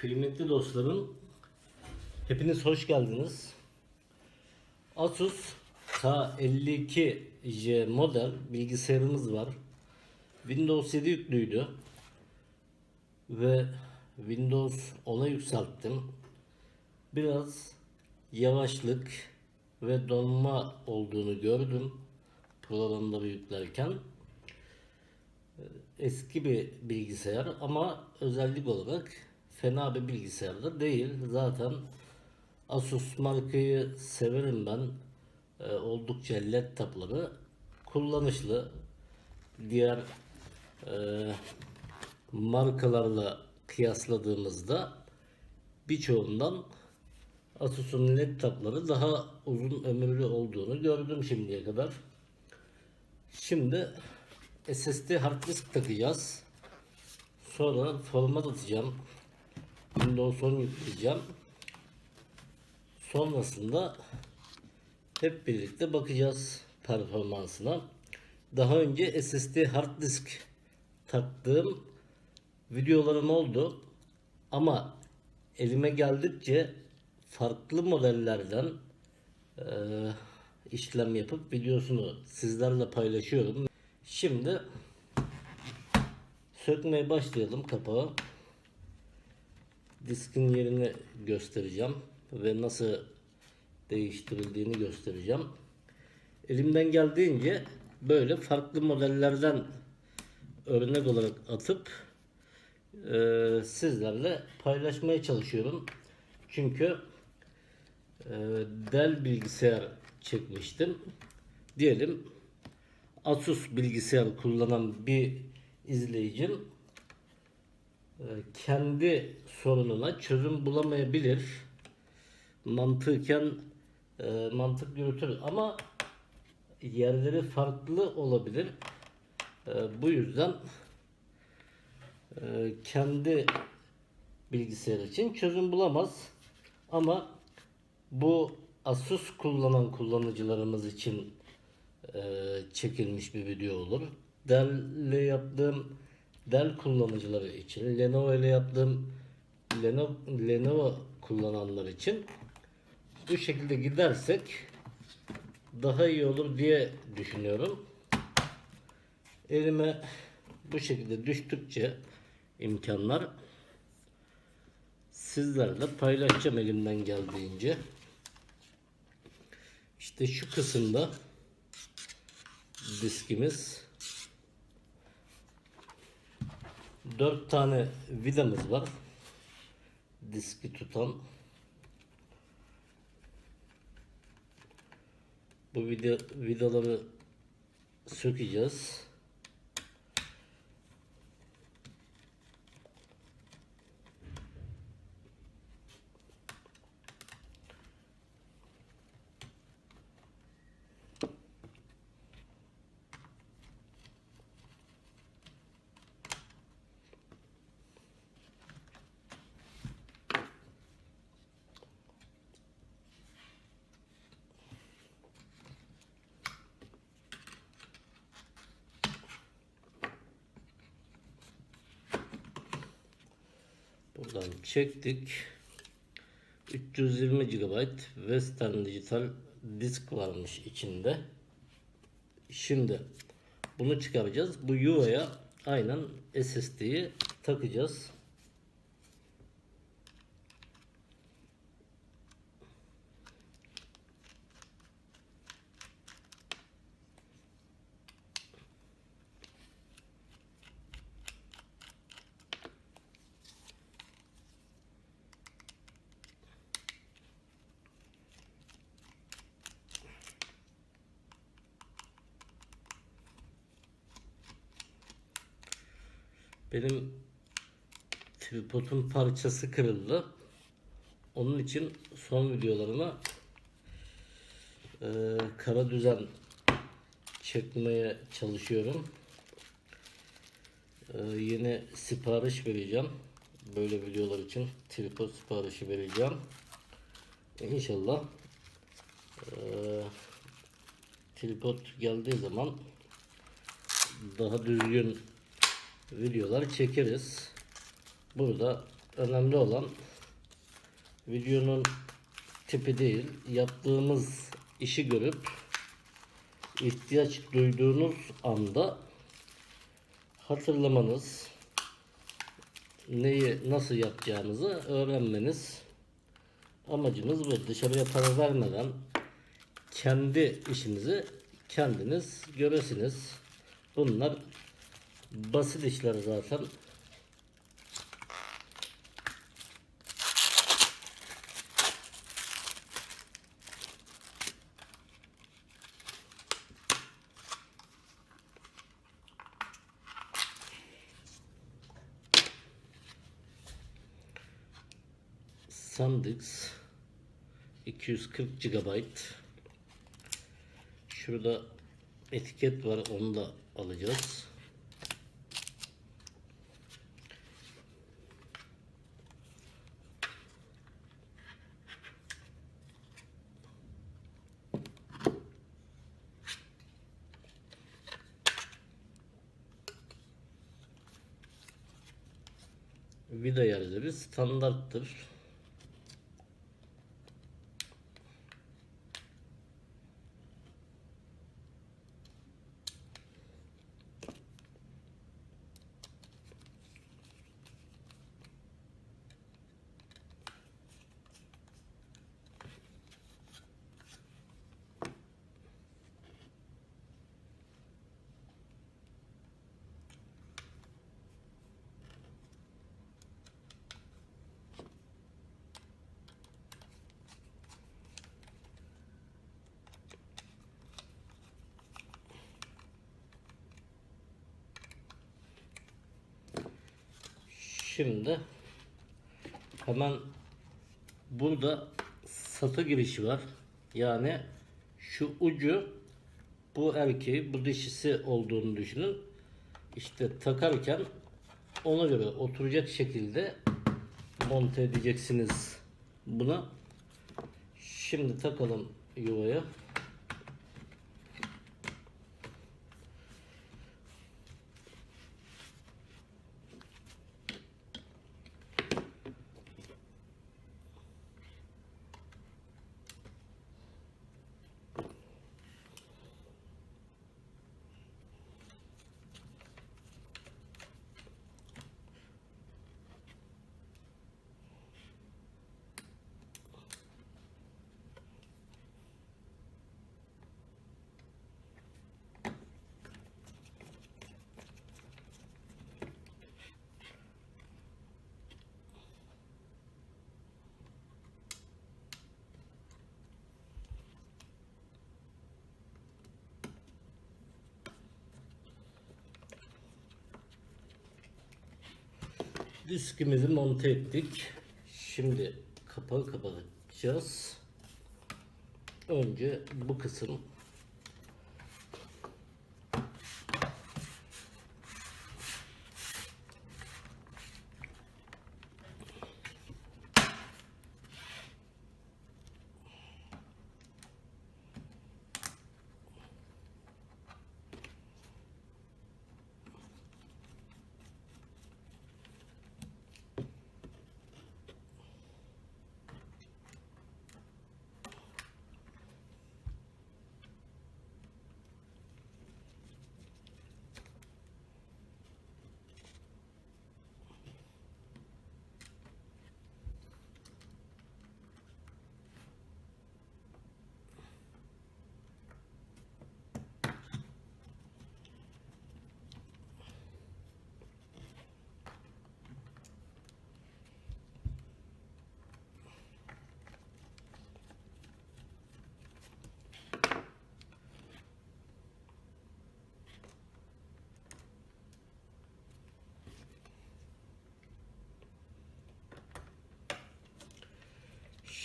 Kıymetli dostlarım, hepiniz hoş geldiniz. Asus K52J model bilgisayarımız var. Windows 7 yüklüydü ve Windows 10'a yükselttim. Biraz yavaşlık ve donma olduğunu gördüm programları yüklerken eski bir bilgisayar ama özellik olarak fena bir bilgisayar da değil. Zaten Asus markayı severim ben. Ee, oldukça laptopları kullanışlı. Diğer e, markalarla kıyasladığımızda birçoğundan Asus'un laptopları daha uzun ömürlü olduğunu gördüm şimdiye kadar. Şimdi SSD hard disk takacağız. Sonra format atacağım. Windows 10 yükleyeceğim. Sonrasında hep birlikte bakacağız performansına. Daha önce SSD hard disk taktığım videolarım oldu. Ama elime geldikçe farklı modellerden eee, işlem yapıp videosunu sizlerle paylaşıyorum. Şimdi sökmeye başlayalım kapağı. Diskin yerini göstereceğim ve nasıl değiştirildiğini göstereceğim. Elimden geldiğince böyle farklı modellerden örnek olarak atıp eee, sizlerle paylaşmaya çalışıyorum. Çünkü eee Dell bilgisayar çekmiştim. Diyelim Asus bilgisayar kullanan bir izleyicim e, kendi sorununa çözüm bulamayabilir. Mantıken e, mantık yürütür ama yerleri farklı olabilir. E, Bu yüzden e, kendi bilgisayar için çözüm bulamaz. Ama bu Asus kullanan kullanıcılarımız için e, çekilmiş bir video olur. Dell ile yaptığım Dell kullanıcıları için, Lenovo ile yaptığım Lenovo, Lenovo kullananlar için bu şekilde gidersek daha iyi olur diye düşünüyorum. Elime bu şekilde düştükçe imkanlar sizlerle paylaşacağım elimden geldiğince. İşte şu kısımda diskimiz 4 tane vidamız var. Diski tutan. Bu vida, vidaları sökeceğiz. Buradan çektik. 320 GB Western Digital disk varmış içinde. Şimdi bunu çıkaracağız. Bu yuvaya aynen SSD'yi takacağız. Benim tripodun parçası kırıldı. Onun için son videolarıma e, kara düzen çekmeye çalışıyorum. E, yeni sipariş vereceğim. Böyle videolar için tripod siparişi vereceğim. İnşallah e, tripod geldiği zaman daha düzgün videolar çekeriz. Burada önemli olan videonun tipi değil, yaptığımız işi görüp ihtiyaç duyduğunuz anda hatırlamanız, neyi nasıl yapacağınızı öğrenmeniz amacımız bu. Dışarıya para vermeden kendi işinizi kendiniz göresiniz. Bunlar basit işler zaten. SanDisk 240 GB Şurada etiket var onu da alacağız. Vida yerleri standarttır. Şimdi hemen burada satı girişi var. Yani şu ucu bu erkeği bu dişisi olduğunu düşünün. İşte takarken ona göre oturacak şekilde monte edeceksiniz buna. Şimdi takalım yuvaya. Diskimizi monte ettik. Şimdi kapağı kapatacağız. Önce bu kısım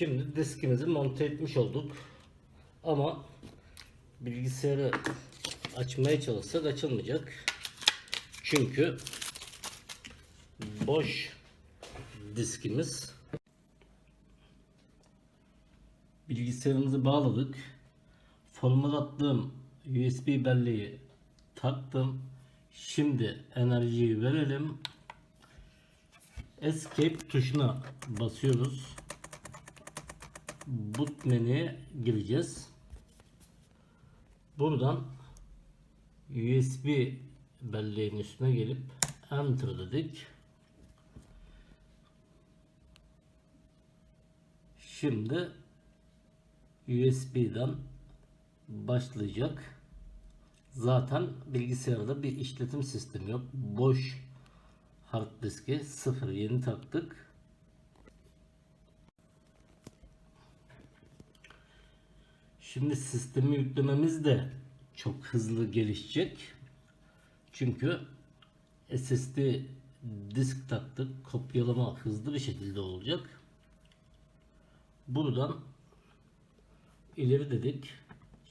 Şimdi diskimizi monte etmiş olduk. Ama bilgisayarı açmaya çalışsak açılmayacak. Çünkü boş diskimiz. Bilgisayarımızı bağladık. Formatladığım USB belleği taktım. Şimdi enerjiyi verelim. Escape tuşuna basıyoruz. Boot menüye gireceğiz. Buradan USB belleğin üstüne gelip Enter dedik. Şimdi USB'den başlayacak. Zaten bilgisayarda bir işletim sistemi yok. Boş hard diski sıfır yeni taktık. Şimdi sistemi yüklememiz de çok hızlı gelişecek. Çünkü SSD disk taktık. Kopyalama hızlı bir şekilde olacak. Buradan ileri dedik.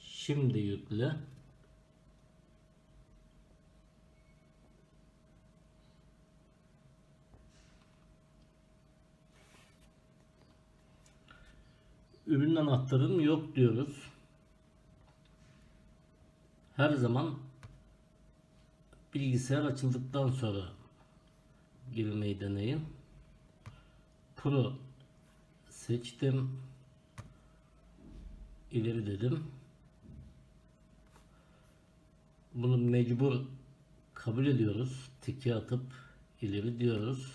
Şimdi yükle. Ürün anahtarım yok diyoruz. Her zaman bilgisayar açıldıktan sonra girmeyi deneyin. Pro seçtim. İleri dedim. Bunu mecbur kabul ediyoruz. Tiki atıp ileri diyoruz.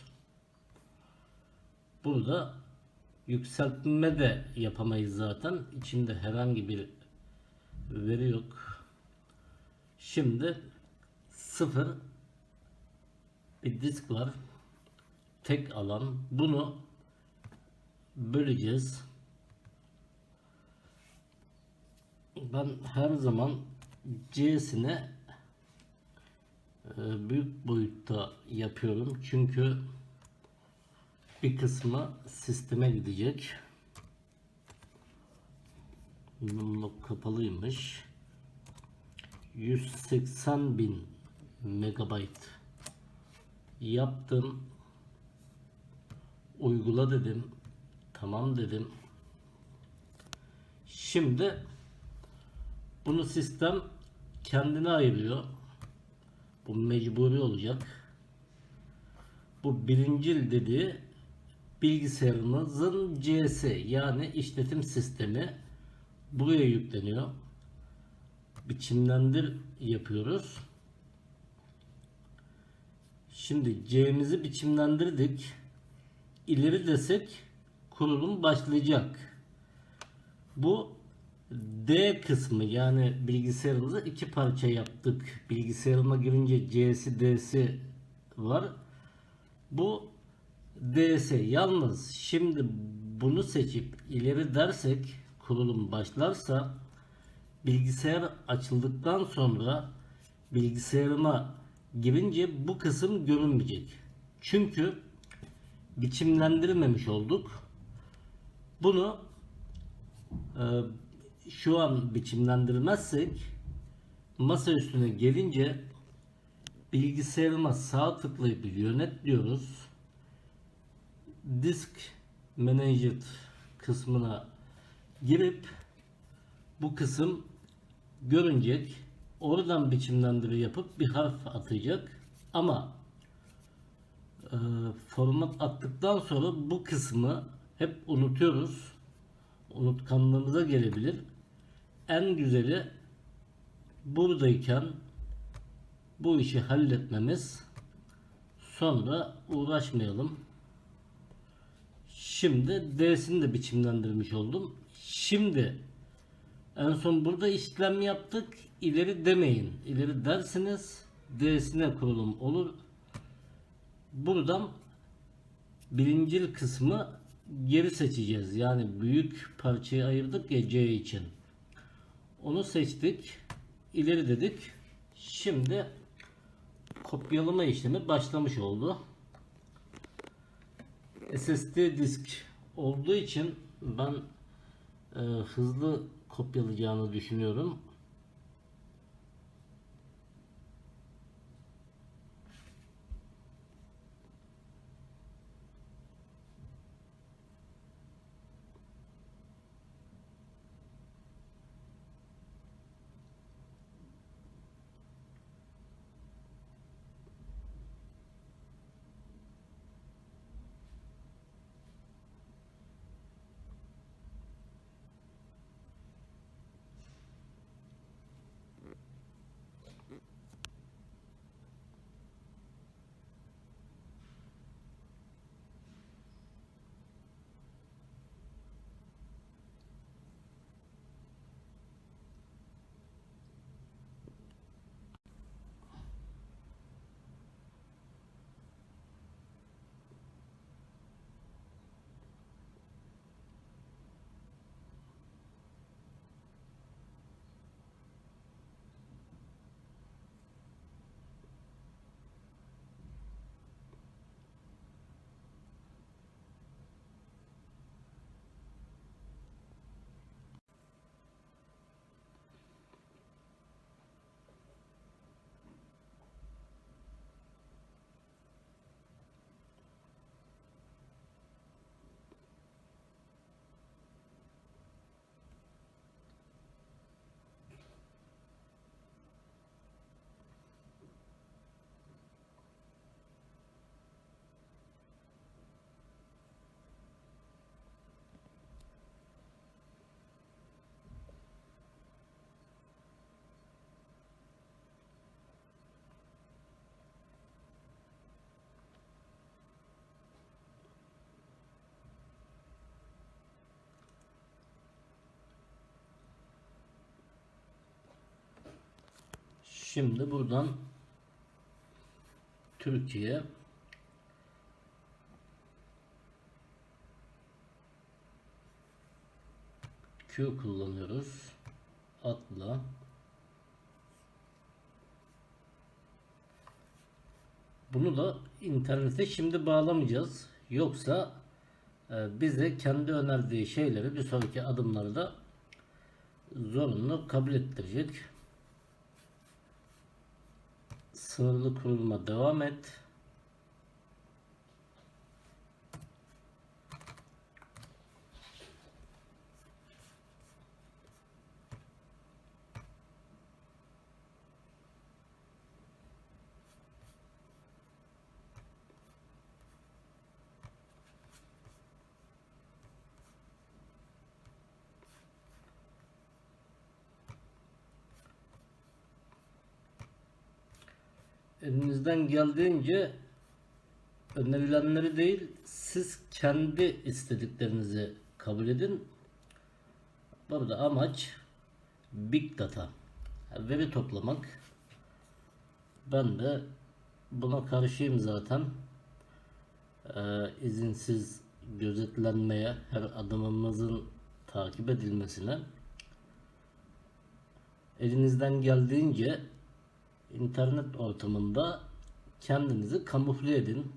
Burada yükseltme de yapamayız zaten. İçinde herhangi bir veri yok. Şimdi sıfır bir disk var. Tek alan. Bunu böleceğiz. Ben her zaman C'sine e, büyük boyutta yapıyorum. Çünkü bir kısmı sisteme gidecek. Bunun kapalıymış. 180 bin megabayt yaptım. Uygula dedim. Tamam dedim. Şimdi bunu sistem kendine ayırıyor. Bu mecburi olacak. Bu birincil dediği bilgisayarımızın CS yani işletim sistemi buraya yükleniyor. Biçimlendir yapıyoruz. Şimdi C'mizi biçimlendirdik. İleri desek kurulum başlayacak. Bu D kısmı yani bilgisayarımızı iki parça yaptık. Bilgisayarıma girince C'si D'si var. Bu DS yalnız şimdi bunu seçip ileri dersek kurulum başlarsa bilgisayar açıldıktan sonra bilgisayarıma girince bu kısım görünmeyecek. Çünkü biçimlendirmemiş olduk. Bunu e, şu an biçimlendirmezsek masa üstüne gelince bilgisayarıma sağ tıklayıp yönet diyoruz. Disk Manager kısmına girip bu kısım görünecek. Oradan biçimlendirme yapıp bir harf atacak. Ama e, format attıktan sonra bu kısmı hep unutuyoruz. Unutkanlığımıza gelebilir. En güzeli buradayken bu işi halletmemiz sonra uğraşmayalım. Şimdi D'sini de biçimlendirmiş oldum. Şimdi en son burada işlem yaptık. İleri demeyin. İleri dersiniz D'sine kurulum olur. Buradan birincil kısmı geri seçeceğiz. Yani büyük parçayı ayırdık ya C için. Onu seçtik. İleri dedik. Şimdi kopyalama işlemi başlamış oldu. SSD disk olduğu için ben e, hızlı kopyalayacağını düşünüyorum. Şimdi buradan Türkiye Q kullanıyoruz. Atla Bunu da internete şimdi bağlamayacağız. Yoksa e, bize kendi önerdiği şeyleri bir sonraki adımlarda zorunlu kabul ettirecek. Sınırlı kurulma devam et. Elinizden geldiğince önerilenleri değil siz kendi istediklerinizi kabul edin. Burada amaç big data veri toplamak. Ben de buna karşıyım zaten. Ee, izinsiz gözetlenmeye, her adımımızın takip edilmesine elinizden geldiğince internet ortamında kendinizi kamufle edin.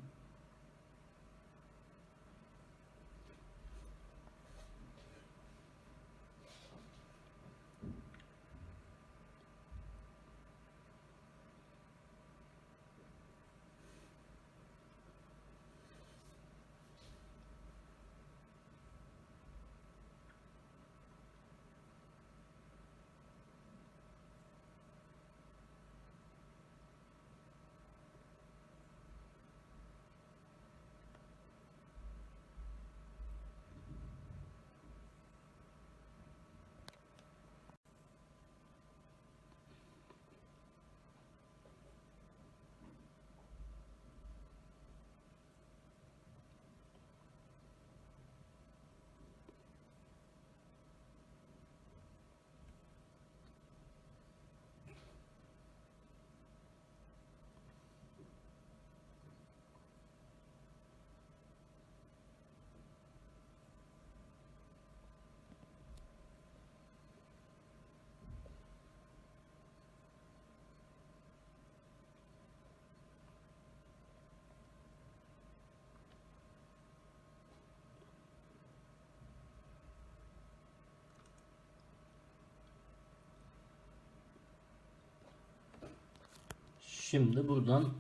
Şimdi buradan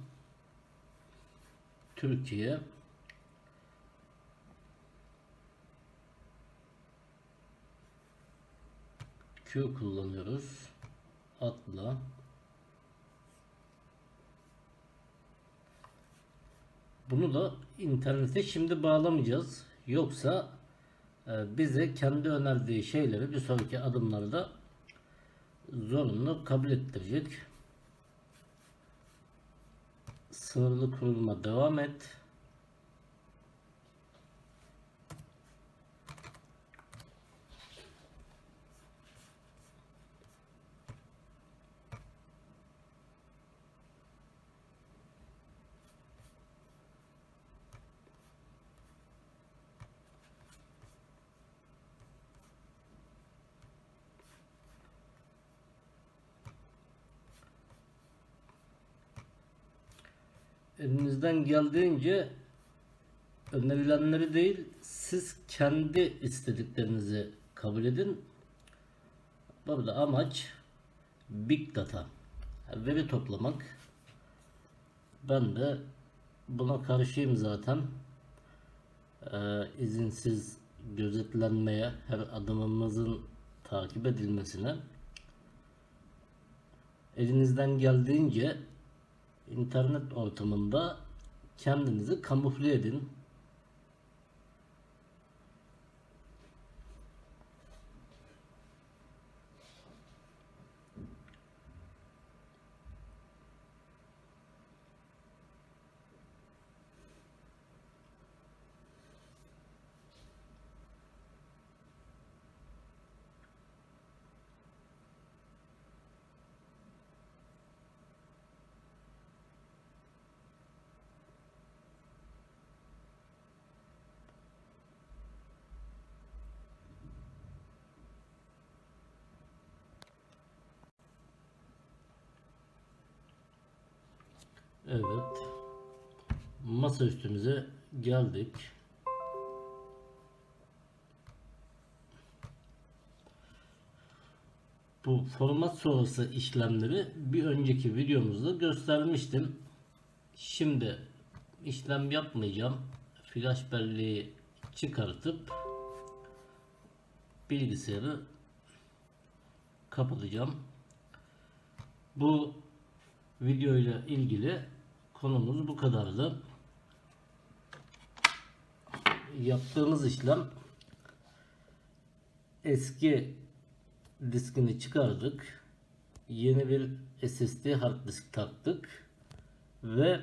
Türkiye Q kullanıyoruz. Atla Bunu da internete şimdi bağlamayacağız. Yoksa e, bize kendi önerdiği şeyleri bir sonraki adımlarda zorunlu kabul ettirecek. Sınırlı kurulma devam et. Elinizden geldiğince önerilenleri değil siz kendi istediklerinizi kabul edin. Burada amaç big data veri toplamak. Ben de buna karşıyım zaten. Ee, izinsiz gözetlenmeye, her adımımızın takip edilmesine elinizden geldiğince internet ortamında kendinizi kamufle edin. Evet. Masa üstümüze geldik. Bu format sonrası işlemleri bir önceki videomuzda göstermiştim. Şimdi işlem yapmayacağım. Flash belleği çıkartıp bilgisayarı kapatacağım. Bu videoyla ilgili konumuz bu kadardı. Yaptığımız işlem eski diskini çıkardık. Yeni bir SSD hard disk taktık ve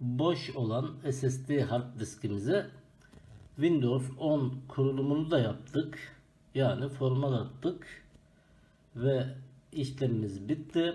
boş olan SSD hard diskimize Windows 10 kurulumunu da yaptık. Yani format attık ve işlemimiz bitti.